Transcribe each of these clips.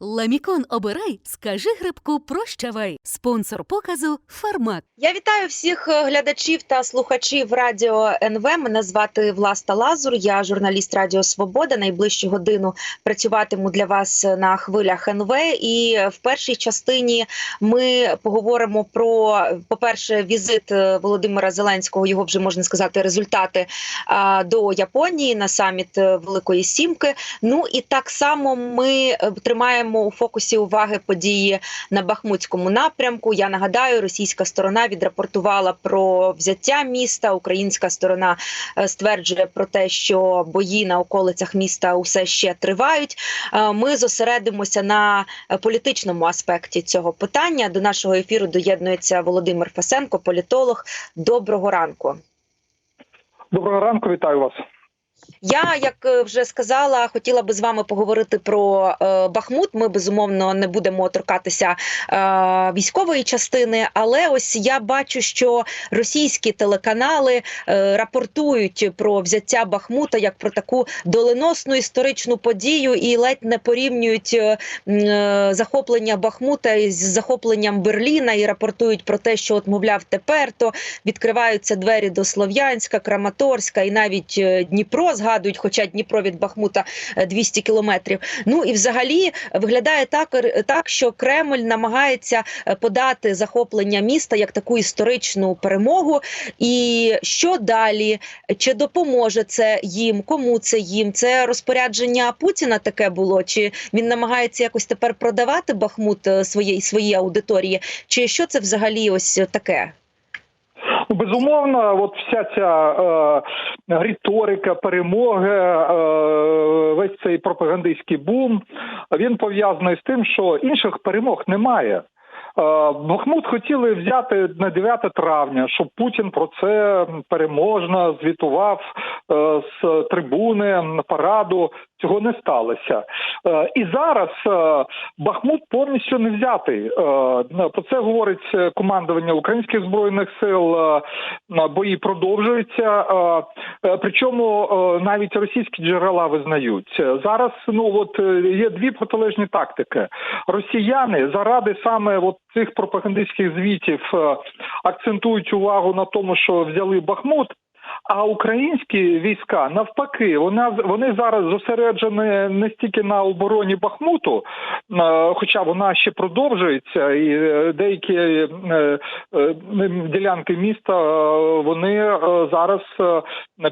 Ламікон обирай, скажи грибку прощавай. Спонсор показу Фармак. Я вітаю всіх е, глядачів та слухачів радіо НВ. Мене звати Власта Лазур. Я журналіст Радіо Свобода. Найближчу годину працюватиму для вас на хвилях НВ. І в першій частині ми поговоримо про, по-перше, візит е, Володимира Зеленського. Його вже можна сказати, результати до Японії на саміт е, Великої Сімки. Ну і так само ми е, тримаємо у фокусі уваги події на Бахмутському напрямку. Я нагадаю, російська сторона відрапортувала про взяття міста. Українська сторона е, стверджує про те, що бої на околицях міста усе ще тривають. Е, Ми зосередимося на е, політичному аспекті цього питання. До нашого ефіру доєднується Володимир Фасенко, політолог. Доброго ранку. Доброго ранку, вітаю вас. Я, як е, вже сказала, хотіла би з вами поговорити про е, Бахмут. Ми безумовно не будемо торкатися е, військової частини, але ось я бачу, що російські телеканали е, рапортують про взяття Бахмута як про таку доленосну історичну подію і ледь не порівнюють е, е, захоплення Бахмута із захопленням Берліна і рапортують про те, що от мовляв тепер то відкриваються двері до Слов'янська, Краматорська і навіть е, Дніпро згадують, хоча Дніпро від Бахмута е, 200 кілометрів. Ну і взагалі виглядає так, так, що Кремль намагається е, подати захоплення міста як таку історичну перемогу. І що далі? Чи допоможе це їм? Кому це їм? Це розпорядження Путіна таке було? Чи він намагається якось тепер продавати Бахмут е, своїй своїй аудиторії? Чи що це взагалі ось таке? Безумовно, от вся ця е, риторика перемоги, е, весь цей пропагандистський бум, він пов'язаний з тим, що інших перемог немає. Е, Бахмут хотіли взяти на 9 травня, щоб Путін про це переможно звітував е, з трибуни параду. Цього не сталося. Е, І зараз Бахмут повністю не взятий. Про це говорить командування українських збройних сил. Бої продовжуються. Причому навіть російські джерела визнають зараз. Ну от є дві протилежні тактики. Росіяни заради саме от цих пропагандистських звітів е, акцентують увагу на тому, що взяли Бахмут. А українські війська навпаки, вона вони зараз зосереджені не стільки на обороні Бахмуту, е, хоча вона ще продовжується, і е, деякі е, ділянки міста вони зараз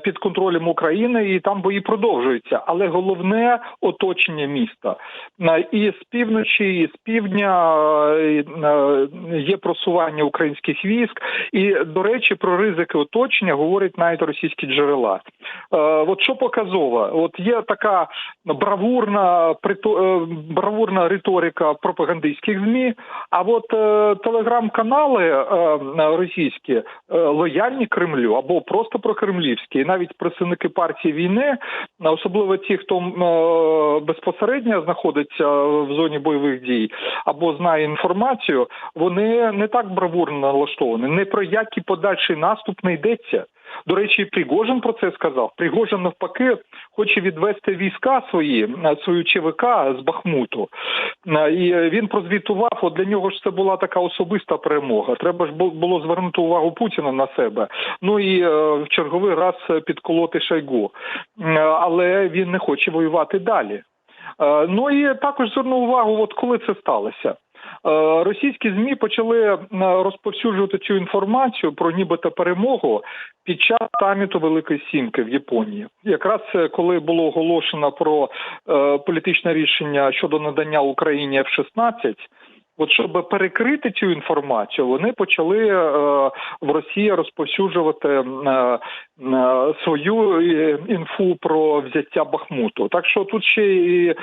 під контролем України, і там бої продовжуються. Але головне оточення міста і з півночі, і з півдня є просування українських військ. І до речі, про ризики оточення говорять навіть російські джерела. Е, От що показово, от є така бравурна е, бравурна риторика пропагандистських змі. А от е, телеграм-канали російські лояльні Кремлю або просто прокремлівські, і навіть представники партії війни, особливо ті, хто безпосередньо знаходиться в зоні бойових дій або знає інформацію, вони не так бравурно налаштовані. Не про який подальший наступ не йдеться. До речі, Пригожин про це сказав. Пригожин навпаки хоче відвести війська свої, е, свою ЧВК з Бахмуту. Е, І він прозвітував. От для нього ж це була така особиста перемога. Треба ж було звернути увагу Путіна на себе. Ну і е, в черговий раз підколоти Шойгу. Е, Але він не хоче воювати далі. Ну і також звернув увагу, от коли це сталося. Е, Російські змі почали е, розповсюджувати цю інформацію про нібито перемогу під час саміту Великої Сімки в Японії. Якраз е, коли було оголошено про політичне рішення щодо надання Україні F-16, От щоб перекрити цю інформацію, вони почали в Росії розповсюджувати свою е, інфу про взяття Бахмуту. Так що тут ще і е,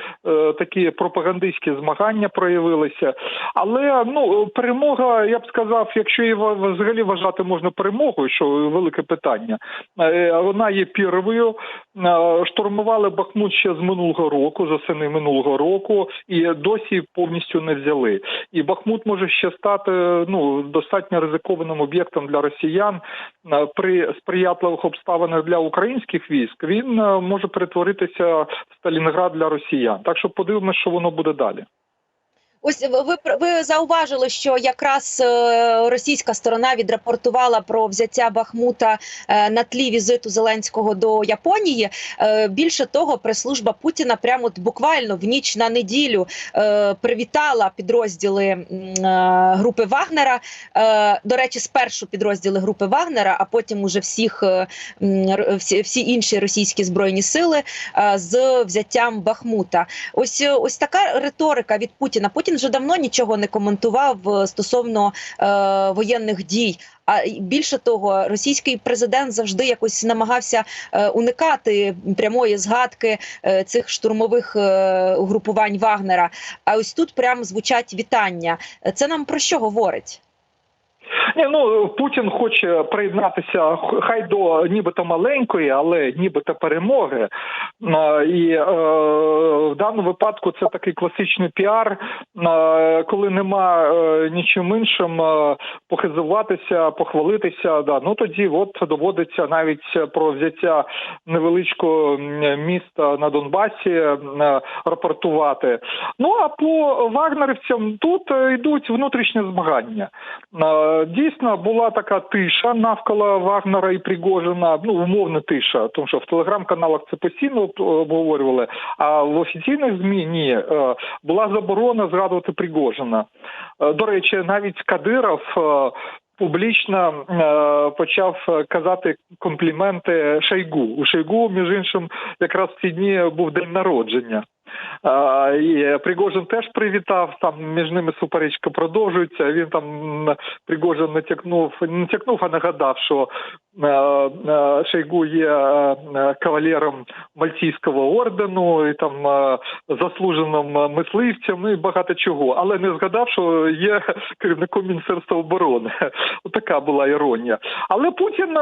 такі пропагандистські змагання проявилися. Але ну перемога, я б сказав, якщо її взагалі вважати можна перемогою, що велике питання, е, вона є піровою. Е, Штурмували Бахмут ще з минулого року, з осени минулого року, і досі повністю не взяли. І Бахмут може ще стати ну достатньо ризикованим об'єктом для росіян Е, при сприятливих обставинах для українських військ. Він е, може перетворитися в Сталінград для росіян. Так що подивимося, що воно буде далі. Ось ви, ви зауважили, що якраз е, російська сторона відрапортувала про взяття Бахмута е, на тлі візиту Зеленського до Японії. Е, Більше того, прес-служба Путіна прямо от буквально в ніч на неділю привітала підрозділи групи Вагнера. До речі, спершу підрозділи групи Вагнера, а потім уже всіх всі, всі інші російські збройні сили з взяттям Бахмута. Ось ось така риторика від Путіна. Путін вже давно нічого не коментував е, стосовно е, воєнних дій. А більше того, російський президент завжди якось намагався е, уникати прямої згадки е, цих штурмових е, угрупувань Вагнера. А ось тут прям звучать вітання. Це нам про що говорить? Ні, ну Путін хоче приєднатися хай до нібито маленької, але нібито перемоги. І е, в даному випадку це такий класичний піар, е, коли нема е, нічим іншим е, похизуватися, похвалитися. Да. Ну тоді от доводиться навіть про взяття невеличкого міста на Донбасі е, рапортувати. Ну а по вагнерівцям тут е, йдуть внутрішні змагання. Е, Дійсно була така тиша навколо Вагнера і Пригожина, ну умовна тиша, тому що в телеграм-каналах це постійно обговорювали. А в офіційних змі ні Е, була заборона згадувати Пригожина. Е, До речі, навіть Кадиров. е, Публічно е, почав е, казати компліменти Шойгу. У Шойгу, між іншим, якраз в ці дні був день народження. І Пригожин теж привітав, там між ними суперечка продовжується. Він там Пригожин натякнув, не натякнув, а нагадав, що е, е, Шойгу є е, кавалером Мальтійського ордену і там заслуженим мисливцем і багато чого, але не згадав, що є керівником Міністерства оборони. Така була іронія. Але Путін,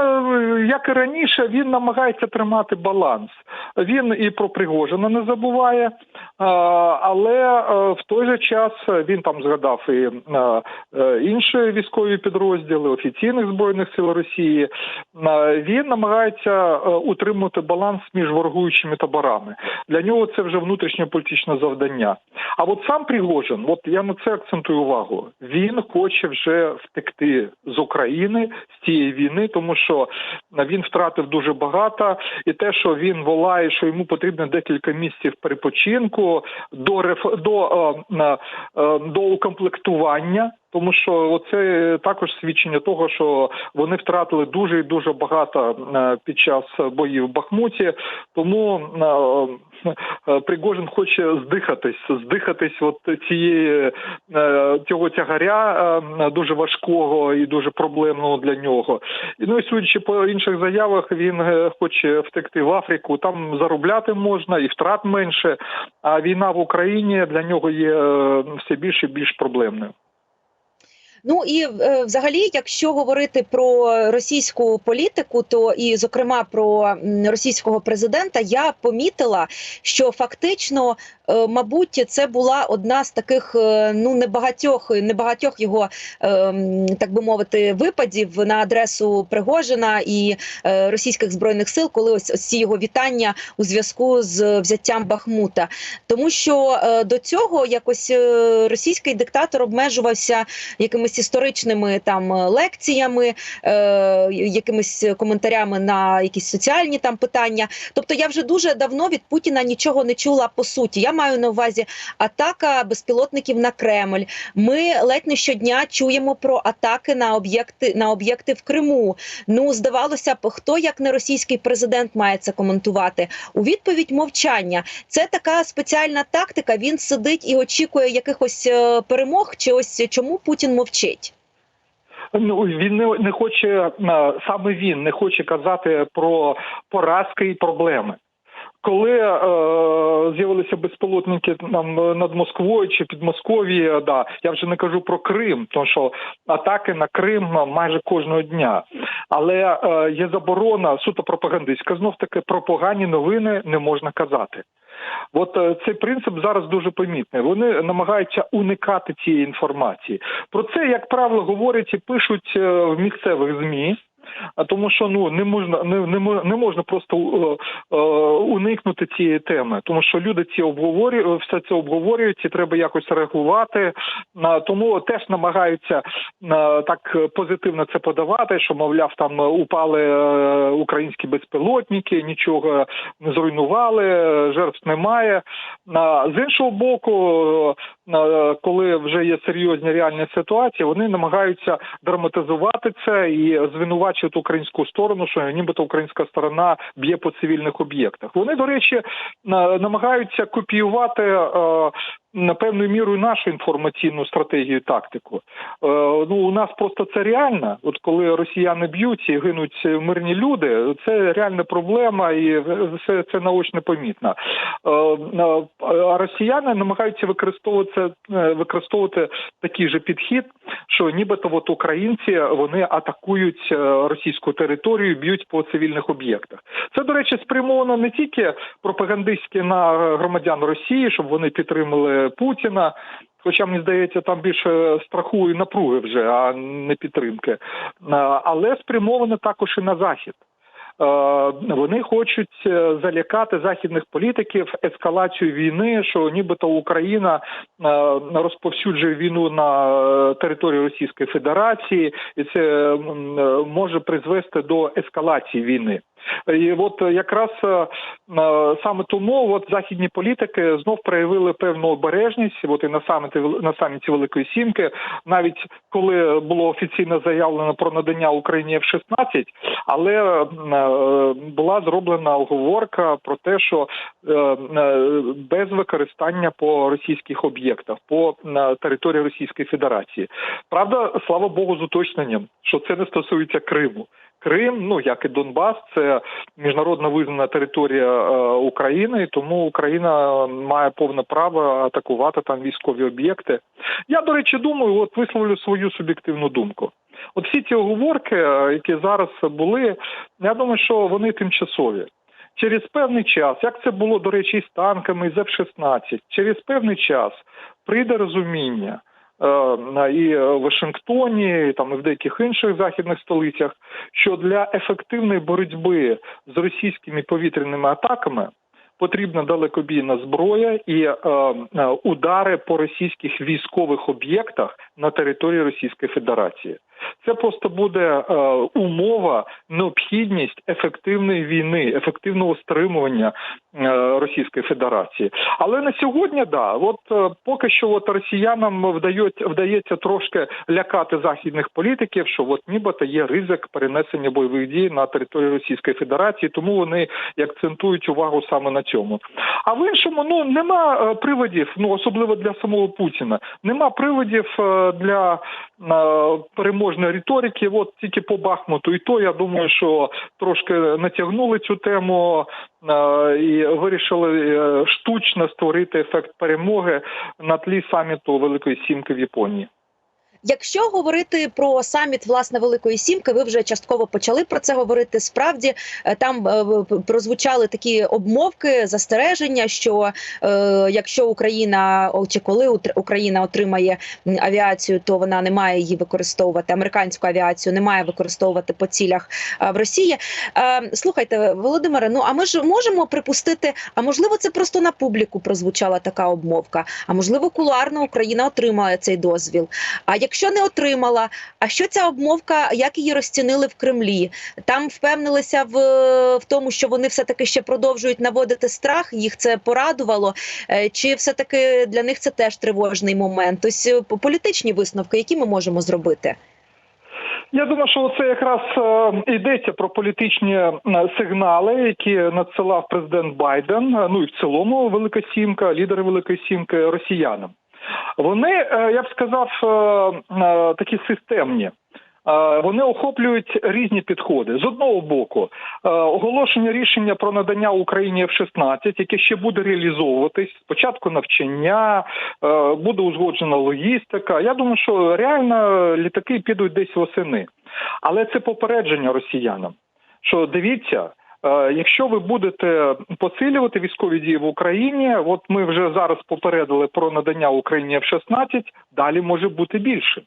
як і раніше, він намагається тримати баланс. Він і про Пригожина не забуває, але е, в той же час він там згадав і е, е, інші військові підрозділи офіційних збройних сил Росії. Він намагається утримувати баланс між ворогуючими таборами. Для нього це вже внутрішнє політичне завдання. А от сам Пригожин, от я на це акцентую увагу. Він хоче вже втекти з України з цієї війни, тому що він втратив дуже багато, і те, що він волає, що йому потрібно декілька місяців перепочинку до до, е, е, е, до укомплектування. Тому що це також свідчення того, що вони втратили дуже і дуже багато під час боїв в Бахмуті. Тому е, е, Пригожин хоче здихатись, здихатись от цієї е, цього тягаря е, дуже важкого і дуже проблемного для нього. І ну і судячи по інших заявах, він е, хоче втекти в Африку. Там заробляти можна і втрат менше. А війна в Україні для нього є все більше і більш проблемною. Ну і е, взагалі, якщо говорити про російську політику, то і зокрема про російського президента, я помітила, що фактично, мабуть, це була одна з таких е, ну небагатьох небагатьох його е, так би мовити випадів на адресу Пригожина і е, російських збройних сил, коли ось, ці його вітання у зв'язку з взяттям Бахмута, тому що е, до цього якось е, російський диктатор обмежувався якимись історичними там е, лекціями, е, якимись коментарями на якісь соціальні там питання. Тобто я вже дуже давно від Путіна нічого не чула по суті. Я маю на увазі атака безпілотників на Кремль. Ми ледь не щодня чуємо про атаки на об'єкти на об'єкти в Криму. Ну здавалося б, хто як не російський президент має це коментувати. У відповідь мовчання. Це така спеціальна тактика. Він сидить і очікує якихось е, перемог. Чи ось чому Путін мовчить? Ну він не, не хоче е, саме він не хоче казати про поразки і проблеми. Коли е, з'явилися безпілотники там над Москвою чи під Московією, да я вже не кажу про Крим, тому що атаки на Крим майже кожного дня. Але е, є заборона суто пропагандистська. Знов таки про погані новини не можна казати. От е, цей принцип зараз дуже помітний. Вони намагаються уникати цієї інформації. Про це, як правило, говорять і пишуть е, в місцевих змі. А тому, що ну не можна не, не, не можна просто е, е, уникнути цієї теми, тому що люди ці обговорюють, все це обговорюють, і треба якось реагувати. На тому теж намагаються е, так позитивно це подавати, що мовляв, там упали е, українські безпілотники, нічого не зруйнували, е, жертв немає. З іншого боку, е, коли вже є серйозні реальні ситуації, вони намагаються драматизувати це і звинувачувати українську сторону, що нібито українська сторона б'є по цивільних об'єктах. Вони, до речі, намагаються копіювати. На певною мірою нашу інформаційну стратегію тактику. Е, ну у нас просто це реально. От коли росіяни б'ють і гинуть мирні люди, це реальна проблема, і все це наочно помітно. Е, е, А росіяни намагаються використовувати використовувати такий же підхід, що нібито от українці вони атакують російську територію, б'ють по цивільних об'єктах. Це, до речі, спрямовано не тільки пропагандистськи на громадян Росії, щоб вони підтримали Путіна. Хоча мені здається, там більше страху і напруги вже, а не підтримки. Але спрямовано також і на захід. Вони хочуть е, залякати західних політиків ескалацією війни, що нібито Україна е, розповсюджує війну на е, території Російської Федерації, і це може призвести до ескалації війни. І от якраз е, е, саме тому от західні політики знов проявили певну обережність. От і на саміті на саміті Великої Сімки, навіть коли було офіційно заявлено про надання Україні F-16, але е, була зроблена оговорка про те, що без використання по російських об'єктах по території Російської Федерації. Правда, слава Богу, з уточненням, що це не стосується Криму. Крим, ну як і Донбас, це міжнародно визнана територія е, України, тому Україна має повне право атакувати там військові об'єкти. Я до речі думаю, от висловлю свою суб'єктивну думку. От всі ці оговорки, е, які зараз були, я думаю, що вони тимчасові. Через певний час, як це було до речі, з танками, і з F-16, через певний час прийде розуміння і в Вашингтоні, і там і в деяких інших західних столицях, що для ефективної боротьби з російськими повітряними атаками потрібна далекобійна зброя і е, е, удари по російських військових об'єктах на території Російської Федерації. Це просто буде е, умова, необхідність ефективної війни, ефективного стримування е, Російської Федерації. Але на сьогодні, да, от е, поки що от росіянам вдається, вдається трошки лякати західних політиків, що от нібито є ризик перенесення бойових дій на територію Російської Федерації, тому вони акцентують увагу саме на цьому. А в іншому, ну нема е, приводів, ну особливо для самого Путіна, нема приводів е, для е, переможної риторики. От тільки по Бахмуту, і то я думаю, що трошки натягнули цю тему і вирішили е, штучно створити ефект перемоги на тлі саміту Великої Сімки в Японії. Якщо говорити про саміт власне Великої Сімки, ви вже частково почали про це говорити. Справді е, там е, прозвучали такі обмовки, застереження, що е, якщо Україна чи коли Україна отримає авіацію, то вона не має її використовувати. Американську авіацію не має використовувати по цілях в Росії. Слухайте, Володимире, ну а ми ж можемо припустити, а можливо, це просто на публіку прозвучала така обмовка. А можливо, кулуарно Україна отримає цей дозвіл. А якщо не отримала, а що ця обмовка, як її розцінили в Кремлі? Там впевнилися в, в тому, що вони все таки ще продовжують наводити страх. Їх це порадувало, Е, чи все таки для них це теж тривожний момент? Е, політичні висновки, які ми можемо зробити? Я думаю, що це якраз е, йдеться про політичні сигнали, які надсилав президент Байден. Ну і в цілому Велика Сімка, лідери Великої Сімки росіянам. Вони, е, я б сказав, е, е, такі системні. Вони охоплюють різні підходи. З одного боку, оголошення рішення про надання Україні F-16, яке ще буде реалізовуватись. Спочатку навчання, буде узгоджена логістика. Я думаю, що реально літаки підуть десь восени. Але це попередження росіянам, що дивіться. Е, Якщо ви будете посилювати військові дії в Україні, от ми вже зараз попередили про надання Україні F-16, далі може бути більше.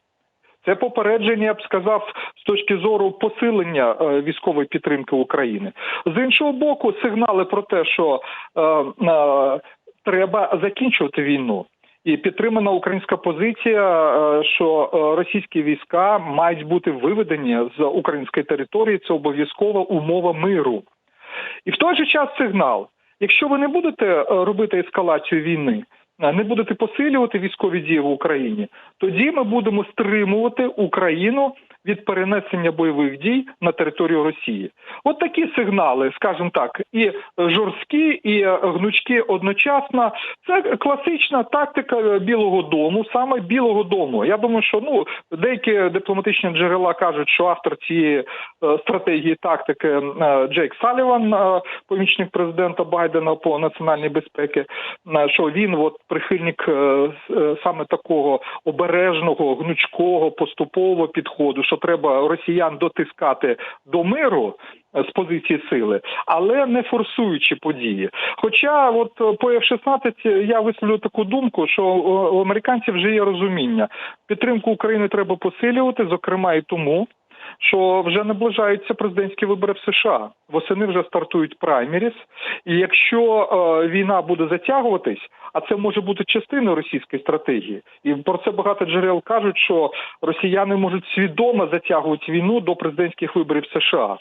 Це попередження, я б сказав, з точки зору посилення е, військової підтримки України. З іншого боку, сигнали про те, що е, е, треба закінчувати війну. І підтримана українська позиція, е, що російські війська мають бути виведені з української території. Це обов'язкова умова миру. І в той же час сигнал: якщо ви не будете е, робити ескалацію війни, е, не будете посилювати військові дії в Україні, тоді ми будемо стримувати Україну від перенесення бойових дій на територію Росії. От такі сигнали, скажімо так, і жорсткі, і гнучкі одночасно. Це класична тактика е, Білого Дому, саме Білого Дому. Я думаю, що ну деякі дипломатичні джерела кажуть, що автор цієї е, стратегії тактики е, Джейк Саліван, помічник президента Байдена по національній безпеці, що він от прихильник саме такого обережного, гнучкого, поступового підходу, що треба росіян дотискати до миру е, з позиції сили, але не форсуючи події. Хоча, от е, по F-16 я висловлю таку думку, що е, у американців вже є розуміння. Підтримку України треба посилювати, зокрема і тому. Що вже наближаються президентські вибори в США. Восени вже стартують праймеріс, і якщо е, війна буде затягуватись, а це може бути частиною російської стратегії, і про це багато джерел кажуть, що росіяни можуть свідомо затягувати війну до президентських виборів США.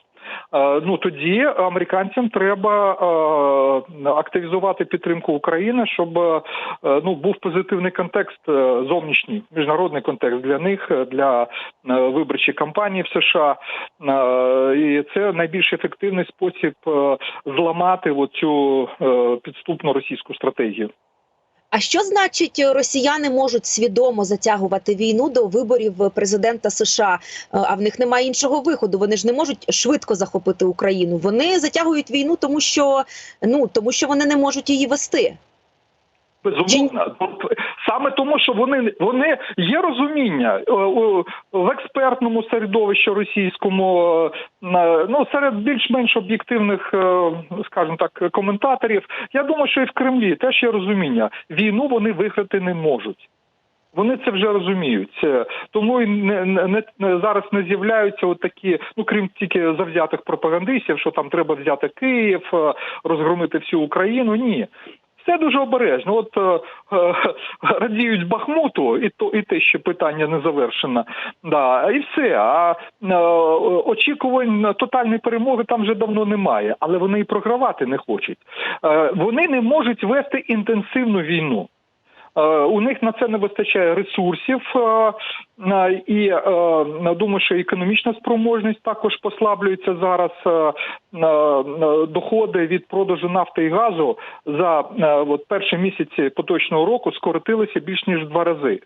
Е, Ну тоді американцям треба е, активізувати підтримку України, щоб е, ну був позитивний контекст зовнішній міжнародний контекст для них для виборчої кампанії в США. І це найбільш ефективний спосіб зламати оцю підступну російську стратегію. А що значить е, росіяни можуть свідомо затягувати війну до виборів президента США? Е, А в них немає іншого виходу. Вони ж не можуть швидко захопити Україну. Вони затягують війну, тому що ну тому, що вони не можуть її вести. Безумовно, саме тому, що вони вони є розуміння е, в експертному середовищі російському, е, ну серед більш-менш об'єктивних, е, скажімо так, коментаторів. Я думаю, що і в Кремлі теж є розуміння. Війну вони виграти не можуть. Вони це вже розуміють, тому і не, не, не- зараз не з'являються от такі, ну крім тільки завзятих пропагандистів, що там треба взяти Київ, розгромити всю Україну. Ні, все дуже обережно. От е, е, радіють Бахмуту, і то і те, що питання не завершено. Да, і все. А е, очікувань тотальної перемоги там вже давно немає, але вони і програвати не хочуть. Е, вони не можуть вести інтенсивну війну. Е, У них на це не вистачає ресурсів, е, е, і думаю, що економічна спроможність також послаблюється зараз. Доходи від продажу нафти і газу за от перші місяці поточного року скоротилися більш ніж в два рази.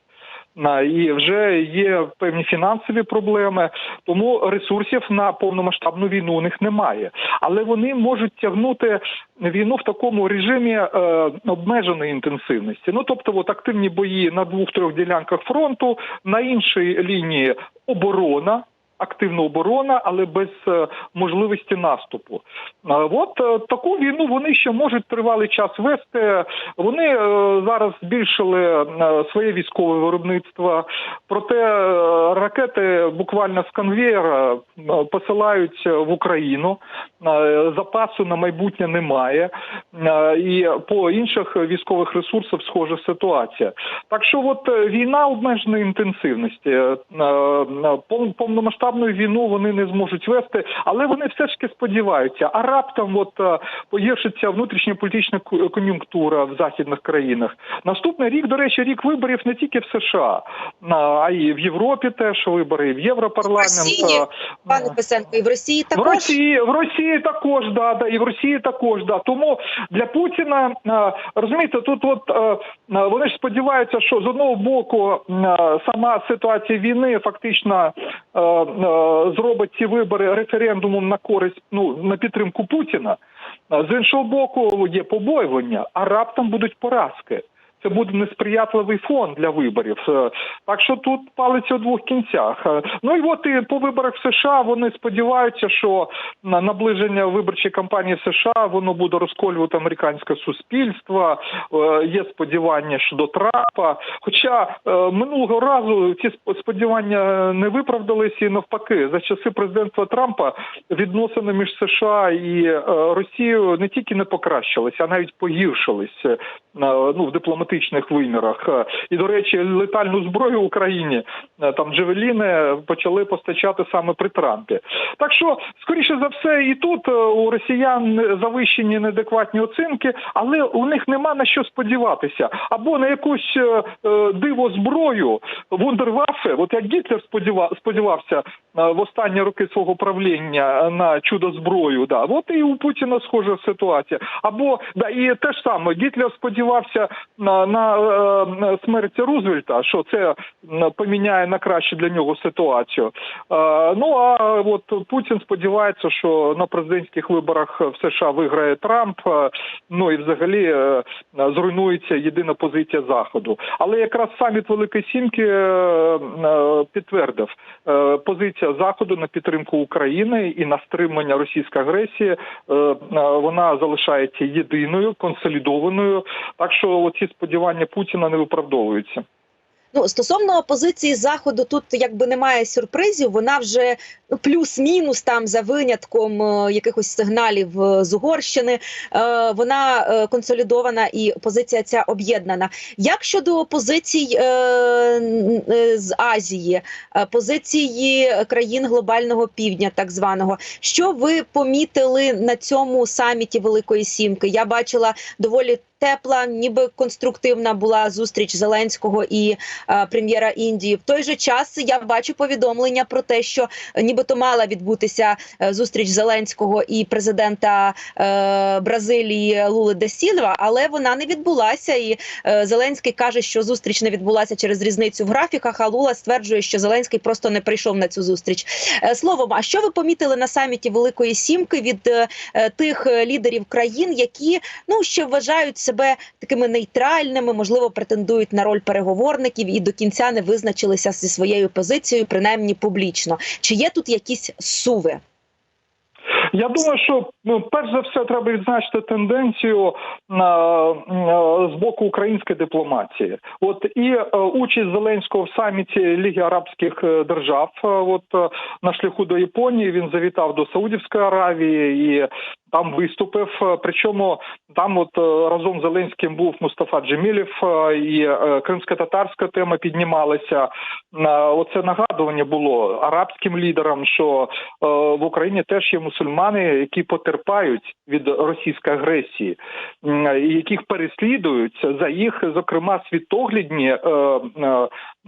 І вже є певні фінансові проблеми, тому ресурсів на повномасштабну війну у них немає. Але вони можуть тягнути війну в такому режимі е, обмеженої інтенсивності. Ну тобто, от активні бої на двох-трьох ділянках фронту, на іншій лінії оборона. Активна оборона, але без е, можливості наступу. От е, таку війну вони ще можуть тривалий час вести. Вони е, зараз збільшили своє військове виробництво, проте ракети буквально з конвеєра е, посилають в Україну. Запасу на майбутнє немає, і по інших військових ресурсах схожа ситуація. Так що, от війна обмеженої інтенсивності, Е, е, пов- повномасштабну війну вони не зможуть вести, але вони все ж таки сподіваються. А раптом от е, погіршиться внутрішньополітична кон'юнктура в західних країнах. Наступний рік, до речі, рік виборів не тільки в США, а- й в Європі теж вибори, і в Європарламент. Росії, Е, Пане Писенко, і в Росії в Росії, в Росії також, да, да, і в Росії також, да. Тому для Путіна е, розумієте, тут от е, е, вони ж сподіваються, що з одного боку е, сама ситуація війни фактично е, е, зробить ці вибори референдумом на користь ну на підтримку Путіна. Е, З іншого боку, є побоювання, а раптом будуть поразки. Це буде несприятливий фон для виборів. Е, Так що тут палиться у двох кінцях. Е, Ну і от і по виборах в США вони сподіваються, що на наближення виборчої кампанії в США воно буде розколювати американське суспільство. Е, Є сподівання щодо Трампа. Хоча минулого разу ці сподівання не виправдалися, і навпаки, за часи президентства Трампа відносини між США і Росією не тільки не покращилися, а навіть погіршились ну, в дипломатичних вимірах. Е, І, до речі, летальну зброю Україні е, там Джевеліни почали постачати саме при Трампі. Так що, скоріше за все, і тут е, у росіян завищені неадекватні оцінки, але у них нема на що сподіватися. Або на якусь е, е, диво зброю вундерваффе, от як Гітлер сподіва- сподівався е, в останні роки свого правління на чудо зброю. Да, от і у Путіна схожа ситуація. Або да, і те ж саме Гітлер сподівався на, на е, смерть Рузвельта, що це поміняє на краще для нього ситуацію. Е, ну а от Путін сподівається, що на президентських виборах в США виграє Трамп. е, Ну і взагалі зруйнується єдина позиція заходу. Але якраз саміт Великої Сімки підтвердив позиція заходу на підтримку України і на стримання російської агресії. Вона залишається єдиною, консолідованою. Так що ці сподівання Путіна не виправдовуються. Ну, стосовно позиції заходу, тут якби немає сюрпризів. Вона вже ну, плюс-мінус там за винятком е, якихось сигналів е, з Угорщини. Е, вона е, консолідована і позиція ця об'єднана. Як щодо позицій е, е, з Азії, е, позиції країн глобального півдня, так званого, що ви помітили на цьому саміті Великої Сімки? Я бачила доволі. Тепла, ніби конструктивна була зустріч Зеленського і е, прем'єра Індії. В той же час я бачу повідомлення про те, що нібито мала відбутися е, зустріч Зеленського і президента е, Бразилії Лули де Сільва, але вона не відбулася. І е, Зеленський каже, що зустріч не відбулася через різницю в графіках. А Лула стверджує, що Зеленський просто не прийшов на цю зустріч. Е, Словом, а що ви помітили на саміті Великої Сімки від е, тих лідерів країн, які ну ще вважають себе такими нейтральними, можливо, претендують на роль переговорників і до кінця не визначилися зі своєю позицією, принаймні публічно. Чи є тут якісь суви? Я думаю, що ну, перш за все треба відзначити тенденцію з боку української дипломатії. От і е, участь Зеленського в саміті Ліги Арабських е, держав. е, От на шляху до Японії він завітав до Саудівської Аравії і там виступив. Причому там, от разом з Зеленським був Мустафа Джемілів, і е, кримсько-татарська тема піднімалася. Оце нагадування було арабським лідерам, що в Україні теж є мусульмани, які потерпають від російської агресії, і яких переслідують за їх, зокрема, світоглядні е,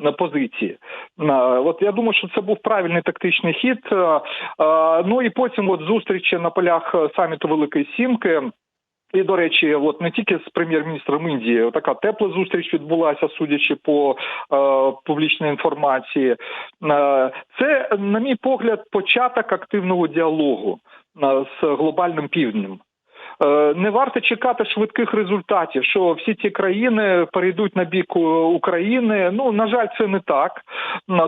е, позиції. Е, От я думаю, що це був правильний тактичний хід. Е, е, Ну і потім, от зустрічі на полях е, саміту Великої Сімки. І до речі, от не тільки з прем'єр-міністром Індії, така тепла зустріч відбулася, судячи по е, публічній інформації. Е, це, на мій погляд, початок активного діалогу е, з глобальним півднем. Е, Не варто чекати швидких результатів, що всі ці країни перейдуть на бік України. Ну на жаль, це не так,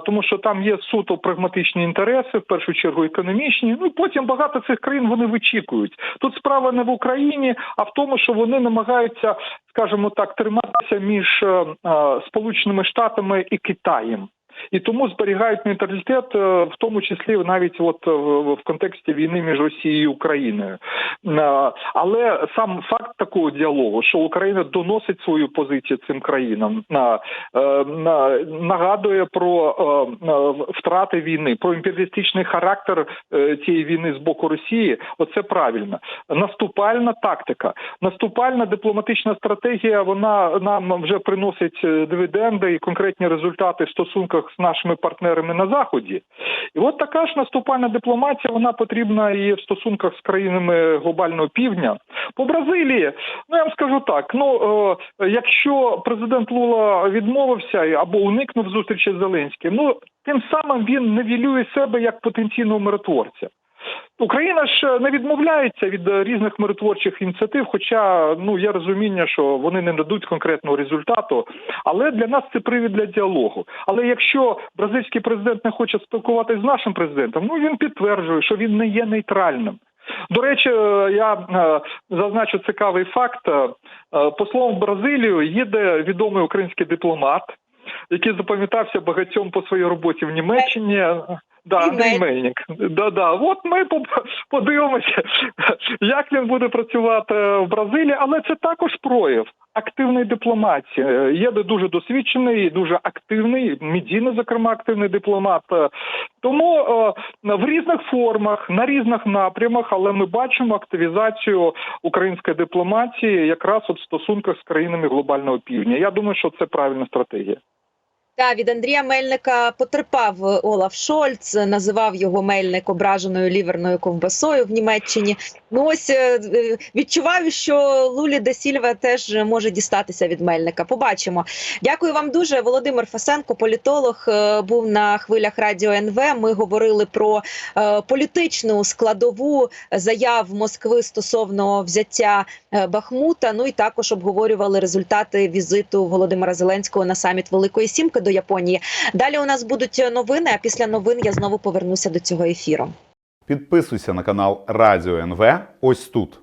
тому що там є суто прагматичні інтереси, в першу чергу економічні. Ну потім багато цих країн вони вичікують. Тут справа не в Україні, а в тому, що вони намагаються, скажімо так, триматися між е, е, Сполученими Штатами і Китаєм. І тому зберігають нейтралітет, е, в тому числі навіть от е, в контексті війни між Росією і Україною. Е, Але сам факт такого діалогу, що Україна доносить свою позицію цим країнам, на- нагадує про втрати війни, про імперіалістичний характер цієї війни з боку Росії. Оце правильно. Наступальна тактика, наступальна дипломатична стратегія. Вона нам вже приносить дивіденди і конкретні результати в стосунках з нашими партнерами на заході. І от така ж наступальна дипломатія вона потрібна і в стосунках з країнами глобального півдня. По Бразилії, ну я вам скажу так: ну е, якщо президент Лула відмовився або уникнув зустрічі з Зеленським, ну тим самим він невілює себе як потенційного миротворця. Україна ж не відмовляється від е, різних миротворчих ініціатив, хоча ну є розуміння, що вони не дадуть конкретного результату. Але для нас це привід для діалогу. Але якщо бразильський президент не хоче спілкуватися з нашим президентом, ну він підтверджує, що він не є нейтральним. До речі, е, я е, зазначу цікавий факт. Е, Послом в Бразилію їде відомий український дипломат, який запам'ятався багатьом по своїй роботі в Німеччині. Да, Андрій Мельник. Да, да. От ми подивимося, як він буде працювати в Бразилії, але це також прояв активної дипломатії. Є дуже досвідчений, і дуже активний, медійно, зокрема, активний дипломат. Тому е, в різних формах, на різних напрямах, але ми бачимо активізацію української дипломатії якраз от в стосунках з країнами глобального півдня. Я думаю, що це правильна стратегія. Та від Андрія Мельника потерпав Олаф Шольц, називав його Мельник ображеною ліверною ковбасою в Німеччині. Ну ось е, відчуваю, що Лулі де Сільва теж може дістатися від Мельника. Побачимо. Дякую вам дуже. Володимир Фасенко, політолог, е, був на хвилях радіо НВ. Ми говорили про е, політичну складову заяв Москви стосовно взяття Бахмута. Ну і також обговорювали результати візиту Володимира Зеленського на саміт Великої Сімки до Японії. Далі у нас будуть новини. А після новин я знову повернуся до цього ефіру. Підписуйся на канал Радіо НВ ось тут.